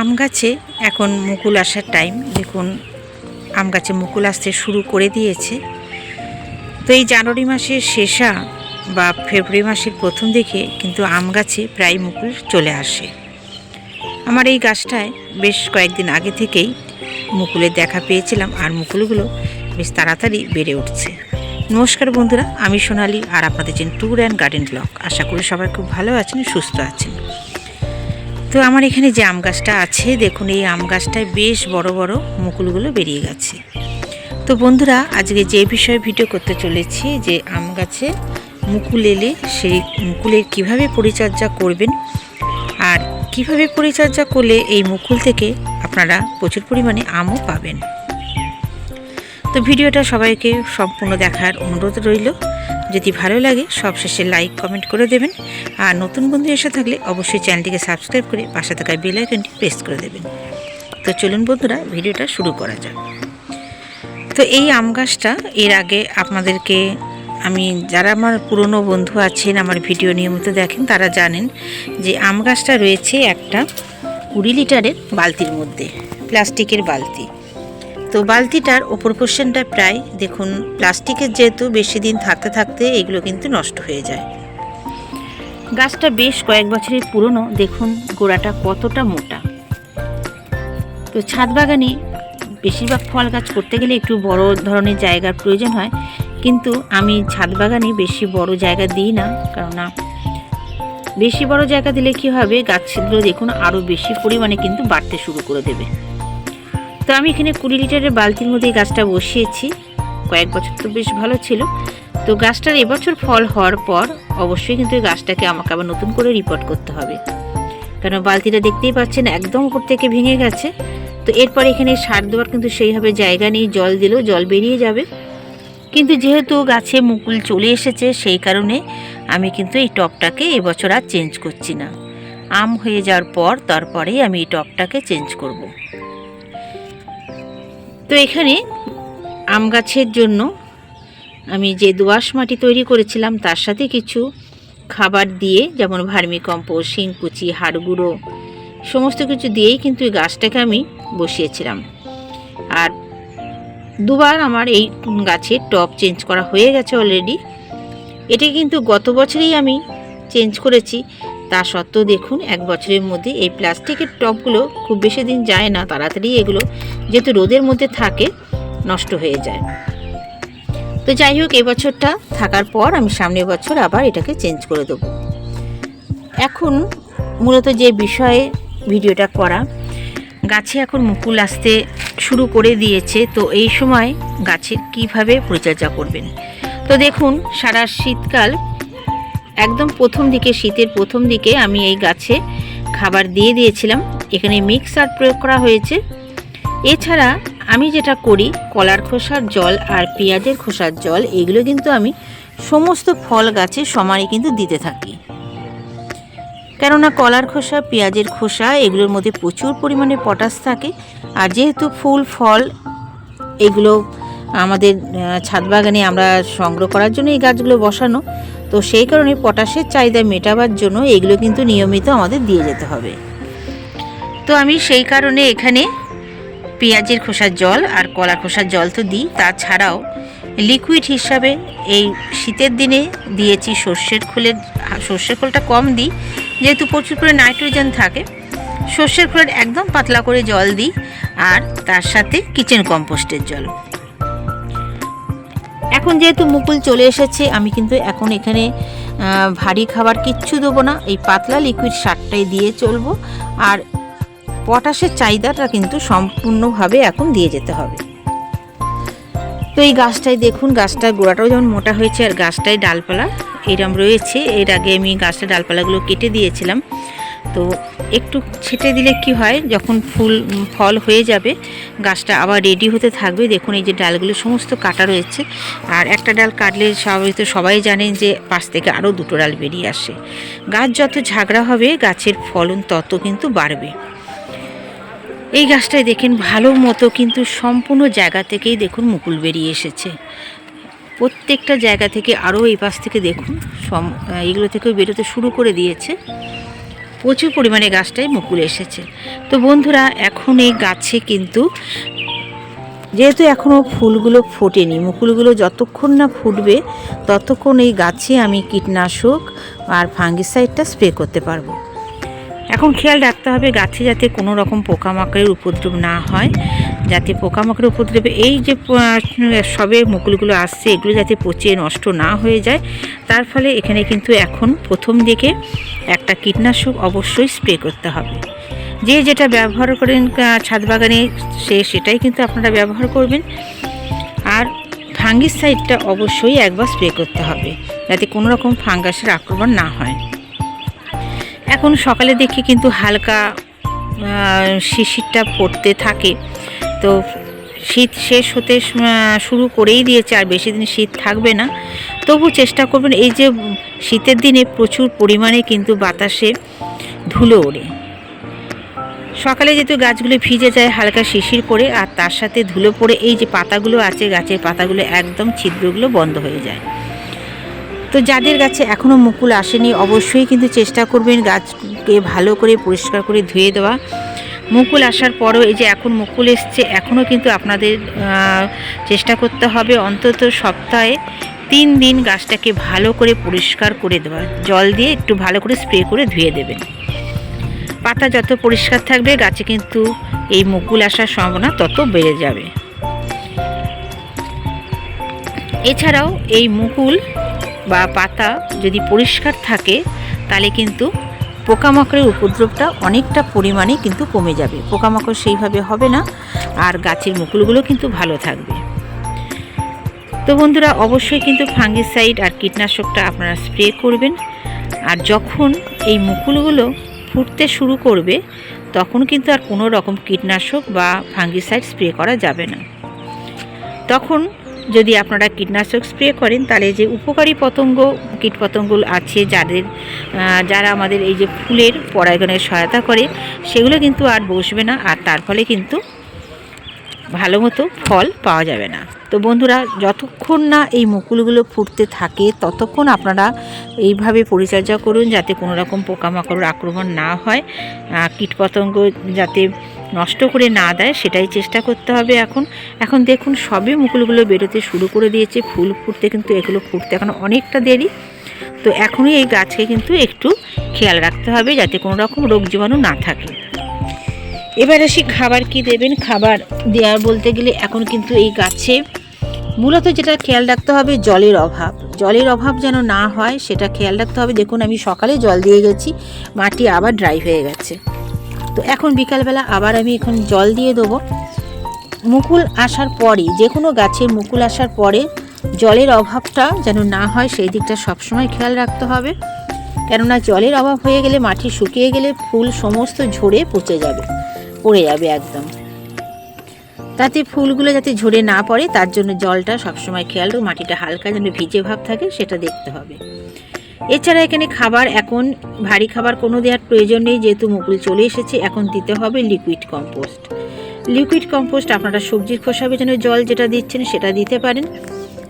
আম গাছে এখন মুকুল আসার টাইম দেখুন, আম গাছে মুকুল আসতে শুরু করে দিয়েছে। তো এই জানুয়ারি মাসের শেষা বা ফেব্রুয়ারি মাসের প্রথম দিকে কিন্তু আম গাছে প্রায় মুকুল চলে আসে। আমার এই গাছটায় বেশ কয়েকদিন আগে থেকেই মুকুলের দেখা পেয়েছিলাম আর মুকুলগুলো বেশ তাড়াতাড়ি বেড়ে উঠছে। নমস্কার বন্ধুরা, আমি সোনালি আর আপনাদের যে ট্যুর অ্যান্ড গার্ডেন ব্লগ আশা করি সবাই খুব ভালো আছেন, সুস্থ আছেন। তো আমার এখানে যে আম গাছটা আছে, দেখুন এই আম গাছটায় বেশ বড় বড় মুকুলগুলো বেরিয়ে গেছে। তো বন্ধুরা, আজকে যে বিষয়ে ভিডিও করতে চলেছি, যে আম গাছে মুকুল এলে সেই মুকুলের কীভাবে পরিচর্যা করবেন আর কীভাবে পরিচর্যা করলে এই মুকুল থেকে আপনারা প্রচুর পরিমাণে আমও পাবেন। তো ভিডিওটা সবাইকে সম্পূর্ণ দেখার অনুরোধ রইল। যদি ভালো লাগে, সবশেষে লাইক কমেন্ট করে দেবেন। আর নতুন বন্ধু এসে থাকলে অবশ্যই চ্যানেলটিকে সাবস্ক্রাইব করে পাশে থাকা বেল আইকনটি প্রেস করে দেবেন। তো চলুন বন্ধুরা, ভিডিওটা শুরু করা যাক। তো এই আম গাছটা, এর আগে আপনাদেরকে আমি, যারা আমার পুরনো বন্ধু আছেন, আমার ভিডিও নিয়মিত দেখেন, তারা জানেন যে আম গাছটা রয়েছে একটা কুড়ি লিটারের বালতির মধ্যে, প্লাস্টিকের বালতি। তো বালতিটার ওপর পোর্শনটা প্রায়, দেখুন, প্লাস্টিকের যেহেতু বেশি দিন থাকতে থাকতে এগুলো কিন্তু নষ্ট হয়ে যায়। গাছটা বেশ কয়েক বছরের পুরনো, দেখুন, গোড়াটা কতটা মোটা। তো ছাদ বাগানে বেশিরভাগ ফল গাছ করতে গেলে একটু বড় ধরনের জায়গার প্রয়োজন হয়, কিন্তু আমি ছাদ বাগানে বেশি বড় জায়গা দিই না, কেননা বেশি বড় জায়গা দিলে কি হবে? গাছগুলো, দেখুন আরও বেশি পরিমাণে কিন্তু বাড়তে শুরু করে দেবে। তো আমি এখানে কুড়ি লিটারের বালতির মধ্যে গাছটা বসিয়েছি। কয়েক বছর তো বেশ ভালো ছিল। তো গাছটার এবছর ফল হওয়ার পর অবশ্যই কিন্তু এই গাছটাকে আমাকে আবার নতুন করে রিপোর্ট করতে হবে। কেন বালতিটা দেখতেই পাচ্ছেন, একদম উপর থেকে ভেঙে গেছে। তো এরপর এখানে সার দেওয়ার কিন্তু সেইভাবে জায়গা নেই, জল দিলেও জল বেরিয়ে যাবে। কিন্তু যেহেতু গাছে মুকুল চলে এসেছে, সেই কারণে আমি কিন্তু এই টপটাকে এবছর আর চেঞ্জ করছি না। আম হয়ে যাওয়ার পর, তারপরেই আমি এই টপটাকে চেঞ্জ করব। তো এখানে আম গাছের জন্য আমি যে দোআঁশ মাটি তৈরি করেছিলাম, তার সাথে কিছু খাবার দিয়ে, যেমন ভার্মি কম্পোস্ট শিংকুচি, হাড়গুঁড়ো, সমস্ত কিছু দিয়েই কিন্তু এই গাছটাকে আমি বসিয়েছিলাম। আর দুবার আমার এই গাছের টপ চেঞ্জ করা হয়ে গেছে অলরেডি। এটা কিন্তু গত বছরেই আমি চেঞ্জ করেছি। তা সত্ত্বেও দেখুন, এক বছরের মধ্যে এই প্লাস্টিকের টপগুলো খুব বেশি দিন যায় না, তাড়াতাড়ি এগুলো যেহেতু রোদের মধ্যে থাকে, নষ্ট হয়ে যায়। তো যাই হোক এবছরটা থাকার পর আমি সামনের বছর আবার এটাকে চেঞ্জ করে দেবো। এখন মূলত যে বিষয়ে ভিডিওটা করা, গাছে এখন মুকুল আসতে শুরু করে দিয়েছে, তো এই সময় গাছের কীভাবে পরিচর্যা করবেন? তো দেখুন, সারা শীতকাল একদম প্রথম দিকে, শীতের প্রথম দিকে আমি এই গাছে খাবার দিয়ে দিয়েছিলাম। এখানে মিক্স সার প্রয়োগ করা হয়েছে। এছাড়া আমি যেটা করি, কলার খোসার জল আর পেঁয়াজের খোসার জল, এগুলো কিন্তু আমি সমস্ত ফল গাছে সমানে কিন্তু দিতে থাকি। কেননা কলার খোসা, পেঁয়াজের খোসা, এগুলোর মধ্যে প্রচুর পরিমাণে পটাশ থাকে। আর যেহেতু ফুল, ফল, এগুলো আমাদের ছাদ বাগানে আমরা সংগ্রহ করার জন্য এই গাছগুলো বসানো তো সেই কারণে পটাশের চাহিদা মেটাবার জন্য এগুলো কিন্তু নিয়মিত আমাদের দিয়ে যেতে হবে। তো আমি সেই কারণে এখানে পেঁয়াজের খোসার জল আর কলা খোসার জল তো দিই। তাছাড়াও লিকুইড হিসাবে এই শীতের দিনে দিয়েছি সর্ষের খোলের, সর্ষের খোলটা কম দিই। যেহেতু প্রচুর করে নাইট্রোজেন থাকে, সর্ষের খোলের একদম পাতলা করে জল দিই। আর তার সাথে কিচেন কম্পোস্টের জল। এখন যেহেতু মুকুল চলে এসেছে, আমি কিন্তু এখন এখানে ভারী খাবার কিচ্ছু দেবো না। এই পাতলা লিকুইড সারটাই দিয়ে চলবো। আর পটাশের চাহিদাটা কিন্তু সম্পূর্ণভাবে এখন দিয়ে যেতে হবে। তো এই গাছটায় দেখুন, গাছটার গোড়াটাও যেমন মোটা হয়েছে, আর গাছটায় ডালপালা এরম রয়েছে। এর আগে আমি গাছটার ডালপালাগুলো কেটে দিয়েছিলাম। তো একটু ছেটে দিলে কি হয়, যখন ফুল ফল হয়ে যাবে, গাছটা আবার রেডি হতে থাকবে। দেখুন এই যে ডালগুলো সমস্ত কাটা রয়েছে। আর একটা ডাল কাটলে স্বাভাবিক সবাই জানেন যে পাশ থেকে আরও দুটো ডাল বেরিয়ে আসে। গাছ যত ঝাগড়া হবে, গাছের ফলন তত কিন্তু বাড়বে। এই গাছটায় দেখেন ভালো মতো কিন্তু সম্পূর্ণ জায়গা থেকেই দেখুন মুকুল বেরিয়ে এসেছে। প্রত্যেকটা জায়গা থেকে আরও এই পাশ থেকে দেখুন, সম এগুলো থেকেও বেরোতে শুরু করে দিয়েছে। প্রচুর পরিমাণে গাছটায় মুকুল এসেছে। তো বন্ধুরা, এখন এই গাছে কিন্তু যেহেতু এখনও ফুলগুলো ফোটেনি, মুকুলগুলো যতক্ষণ না ফুটবে ততক্ষণ এই গাছে আমি কীটনাশক আর ফাঙ্গিসাইডটা স্প্রে করতে পারব। এখন খেয়াল রাখতে হবে গাছে যাতে কোনো রকম পোকামাকড়ের উপদ্রব না হয়, যাতে পোকামাকড়ের উপদ্রবে, এই যে সবে মুকুলগুলো আসছে, এগুলো যাতে পচে নষ্ট না হয়ে যায়। তার ফলে এখানে কিন্তু এখন প্রথম দিকে একটা কীটনাশক অবশ্যই স্প্রে করতে হবে। যে যেটা ব্যবহার করেন ছাদ বাগানে সে সেটাই কিন্তু আপনারা ব্যবহার করবেন। আর ফাঙ্গিসাইডটা অবশ্যই একবার স্প্রে করতে হবে, যাতে কোনো রকম ফাঙ্গাসের আক্রমণ না হয়। এখন সকালে দেখি কিন্তু হালকা শিশিরটা পড়তে থাকে। তো শীত শেষ হতে শুরু করেই দিয়েছে, আর বেশি দিন শীত থাকবে না। তবু চেষ্টা করবেন এই যে শীতের দিনে প্রচুর পরিমাণে কিন্তু বাতাসে ধুলো ওড়ে। সকালে যেহেতু গাছগুলো ভিজে যায় হালকা শিশির পড়ে আর তার সাথে ধুলো পড়ে এই যে পাতাগুলো আছে, গাছের পাতাগুলো একদম ছিদ্রগুলো বন্ধ হয়ে যায়। তো যাদের গাছে এখনও মুকুল আসেনি অবশ্যই কিন্তু চেষ্টা করবেন গাছকে ভালো করে পরিষ্কার করে ধুয়ে দেওয়া। মুকুল আসার পরও এই যে এখন মুকুল এসছে এখনও কিন্তু আপনাদের চেষ্টা করতে হবে অন্তত সপ্তাহে তিন দিন গাছটাকে ভালো করে পরিষ্কার করে দেওয়া। জল দিয়ে একটু ভালো করে স্প্রে করে ধুয়ে দেবেন পাতা যত পরিষ্কার থাকবে, গাছে কিন্তু এই মুকুল আসার সম্ভাবনা তত বেড়ে যাবে। এছাড়াও এই মুকুল বা পাতা যদি পরিষ্কার থাকে, তাহলে কিন্তু পোকামাকড়ের উপদ্রবটা অনেকটা পরিমাণে কিন্তু কমে যাবে। পোকামাকড় সেইভাবে হবে না, আর গাছের মুকুলগুলো কিন্তু ভালো থাকবে। তো বন্ধুরা, অবশ্যই কিন্তু ফাঙ্গিসাইড আর কীটনাশকটা আপনারা স্প্রে করবেন। আর যখন এই মুকুলগুলো ফুটতে শুরু করবে, তখন কিন্তু আর কোনো রকম কীটনাশক বা ফাঙ্গিসাইড স্প্রে করা যাবে না। তখন যদি আপনারা কীটনাশক স্প্রে করেন, তাহলে যে উপকারী পতঙ্গ কীটপতঙ্গ আছে, যাদের যারা আমাদের এই যে ফুলের পরাগণে সহায়তা করে, সেগুলো কিন্তু আর বসবে না। আর তার ফলে কিন্তু ভালো মতো ফল পাওয়া যাবে না। তো বন্ধুরা, যতক্ষণ না এই মুকুলগুলো ফুটতে থাকে, ততক্ষণ আপনারা এইভাবে পরিচর্যা করুন যাতে কোনো রকম পোকামাকড়ের আক্রমণ না হয়। কীটপতঙ্গ যাতে নষ্ট করে না দেয়, সেটাই চেষ্টা করতে হবে এখন। এখন দেখুন সবে মুকুলগুলো বেরোতে শুরু করে দিয়েছে। ফুল ফুটতে কিন্তু এগুলো ফুটতে এখন অনেকটা দেরি। তো এখনই এই গাছকে কিন্তু একটু খেয়াল রাখতে হবে যাতে কোনো রকম রোগ জীবাণু না থাকে। এবার আসি খাবার কি দেবেন? খাবার দেওয়ার বলতে গেলে এখন কিন্তু এই গাছে মূলত যেটা খেয়াল রাখতে হবে জলের অভাব। জলের অভাব যেন না হয়, সেটা খেয়াল রাখতে হবে। দেখুন, আমি সকালে জল দিয়ে গেছি, মাটি আবার ড্রাই হয়ে গেছে। তো এখন বিকালবেলা আবার আমি এখন জল দিয়ে দেবো। মুকুল আসার পরে যে কোনো গাছের মুকুল আসার পরে জলের অভাবটা যেন না হয়, সেই দিকটা সবসময় খেয়াল রাখতে হবে। কেননা জলের অভাব হয়ে গেলে, মাটি শুকিয়ে গেলে ফুল সমস্ত ঝরে পচে যাবে। পড়ে যাবে একদম। তাতে ফুলগুলো যাতে ঝরে না পড়ে, তার জন্য জলটা সবসময় খেয়াল রাখো, মাটিটা হালকা যেন ভিজে ভাব থাকে, সেটা দেখতে হবে। এছাড়া এখানে খাবার এখন, ভারী খাবার কোনো দেওয়ার প্রয়োজন নেই, যেহেতু মুকুল চলে এসেছে, এখন দিতে হবে লিকুইড কম্পোস্ট লিকুইড কম্পোস্ট আপনারা সবজির খোসা বেজানো জল যেটা দিচ্ছেন, সেটা দিতে পারেন।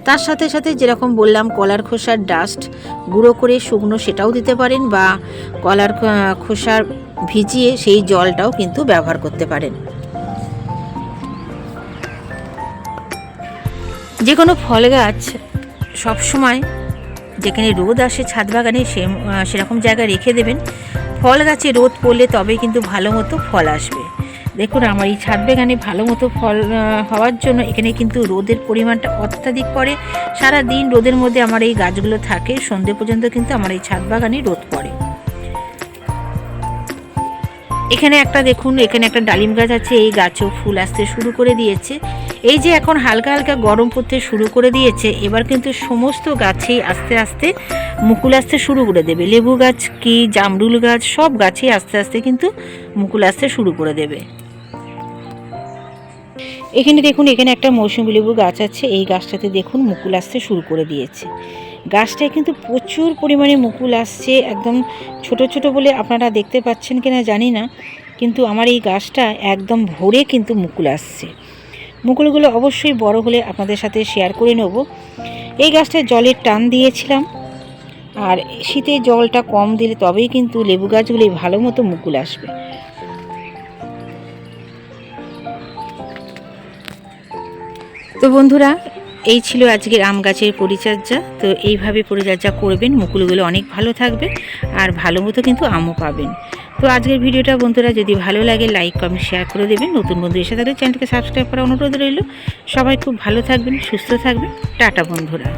তার সাথে সাথে যেরকম বললাম, কলার খোসার ডাস্ট গুঁড়ো করে শুকনো সেটাও দিতে পারেন বা কলার খোসার ভিজিয়ে সেই জলটাও কিন্তু ব্যবহার করতে পারেন। যে কোনো ফল গাছ সবসময় যেখানে রোদ আসে ছাদ বাগানে সে সেরকম জায়গায় রেখে দেবেন। ফল গাছে রোদ পড়লে তবে কিন্তু ভালো মতো ফল আসবে। দেখুন, আমার এই ছাদ বাগানে ভালো মতো ফল হওয়ার জন্য এখানে কিন্তু রোদের পরিমাণটা অত্যাধিক পড়ে। সারা দিন রোদের মধ্যে আমার এই গাছগুলো থাকে সন্ধে পর্যন্ত কিন্তু আমার এই ছাদ বাগানে রোদ পড়ে। এখানে একটা দেখুন, এখানে একটা ডালিম গাছ আছে, এই গাছেও ফুল আসতে শুরু করে দিয়েছে। এই যে এখন হালকা হালকা গরম পড়তে শুরু করে দিয়েছে, এবার কিন্তু সমস্ত গাছেই আস্তে আস্তে মুকুল আসতে শুরু করে দেবে। লেবু গাছ কি, জামরুল গাছ, সব গাছেই আস্তে আস্তে কিন্তু মুকুল আসতে শুরু করে দেবে। এখানে দেখুন, এখানে একটা মৌসুমি লেবু গাছ আছে। এই গাছটাতে দেখুন, মুকুল আসতে শুরু করে দিয়েছে। গাছটায় কিন্তু প্রচুর পরিমাণে মুকুল আসছে, একদম ছোট ছোট বলে আপনারা দেখতে পাচ্ছেন কিনা জানি না, কিন্তু আমার এই গাছটা একদম ভরে কিন্তু মুকুল আসছে। মুকুলগুলো অবশ্যই বড় হলে আপনাদের সাথে শেয়ার করে নেব। এই গাছটায় জলের টান দিয়েছিলাম, আর শীতে জলটা কম দিলে তবেই কিন্তু লেবু গাছগুলি ভালো মতো মুকুল আসবে। তো বন্ধুরা, এই ছিল আজকের আম গাছের পরিচর্যা। তো এইভাবে পরিচর্যা করবেন, মুকুলগুলো অনেক ভালো থাকবে আর ভালো মতো কিন্তু আমও পাবেন। তো আজকের ভিডিওটা বন্ধুরা, যদি ভালো লাগে লাইক কমেন্ট শেয়ার করে দেবেন। নতুন বন্ধু এসে তাদের চ্যানেলকে সাবস্ক্রাইব করা অনুরোধ রইল। সবাই খুব ভালো থাকবেন, সুস্থ থাকবেন। টাটা বন্ধুরা।